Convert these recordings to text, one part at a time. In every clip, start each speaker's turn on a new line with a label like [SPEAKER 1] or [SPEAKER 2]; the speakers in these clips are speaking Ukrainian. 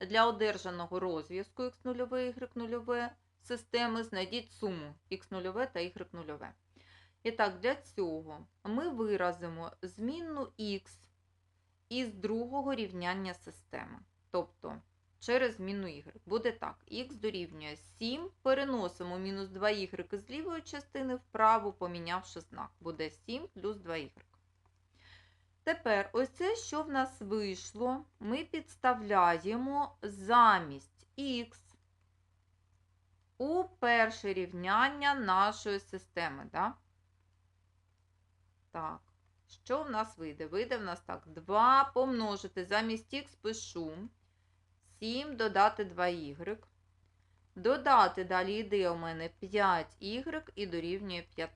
[SPEAKER 1] Для одержаного розв'язку x0, y0 системи знайдіть суму x0 та y0. І так, для цього ми виразимо змінну x із другого рівняння системи. Тобто через зміну y. Буде так. х дорівнює 7, переносимо мінус 2y з лівої частини вправо, помінявши знак. Буде 7 плюс 2y. Тепер, ось це, що в нас вийшло, ми підставляємо замість х у перше рівняння нашої системи. Да? Так, що в нас вийде? Вийде в нас так. 2 помножити замість х пишу. 7 додати 2y. Додати далі йде у мене 5y і дорівнює 5.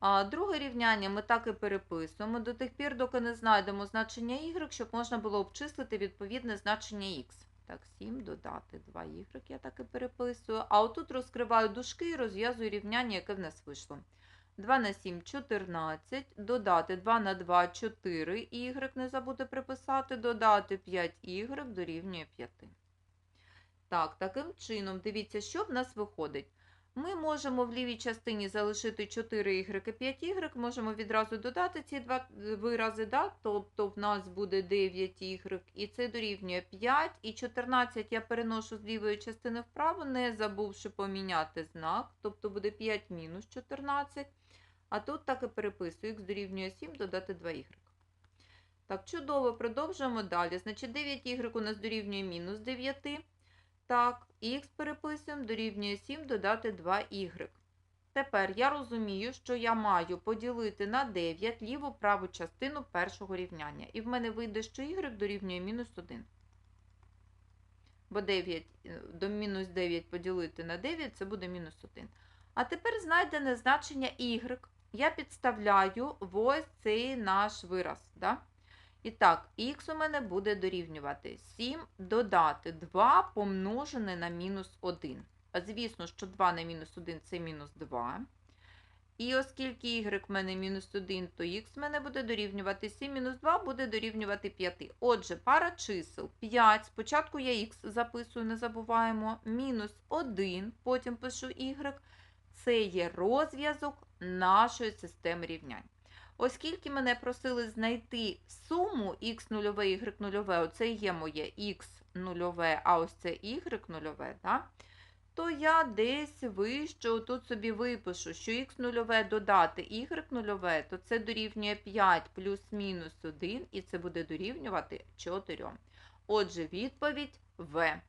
[SPEAKER 1] А друге рівняння ми так і переписуємо до тих пір, доки не знайдемо значення y, щоб можна було обчислити відповідне значення x. Так, 7 додати 2y, я так і переписую. А отут розкриваю дужки і розв'язую рівняння, яке в нас вийшло. 2 на 7 – 14, додати 2 на 2 – 4, y не забути приписати, додати 5y дорівнює 5. Так, таким чином, дивіться, що в нас виходить. Ми можемо в лівій частині залишити 4y і 5y, можемо відразу додати ці два вирази, да? тобто в нас буде 9y, і це дорівнює 5, і 14 я переношу з лівої частини вправо, не забувши поміняти знак, тобто буде 5 мінус 14, а тут так і переписую, х дорівнює 7, додати 2y. Так, чудово, продовжуємо далі. Значить, 9y у нас дорівнює мінус 9. Так, х переписуємо дорівнює 7 додати 2y. Tепер я розумію, що я маю поділити на 9 ліву праву частину першого рівняння. І в мене вийде, що y дорівнює мінус 1. Бо 9 е, до мінус 9 поділити на 9 це буде мінус 1. А тепер знайдене значення y. Я підставляю в ось цей наш вираз. Да? І так, х у мене буде дорівнювати 7 додати 2 помножене на мінус 1. А звісно, що 2 на мінус 1 це мінус 2. І оскільки y в мене мінус 1, то х в мене буде дорівнювати 7 мінус 2 буде дорівнювати 5. Отже, пара чисел 5. Спочатку я х записую, не забуваємо. Мінус 1, потім пишу y. Це є розв'язок нашої системи рівнянь. Оскільки мене просили знайти суму x0, y0, оце є моє x0, а ось це y0, да? то я десь вище тут собі випишу, що x0 додати y0, то це дорівнює 5 плюс-мінус 1, і це буде дорівнювати 4. Отже, відповідь В.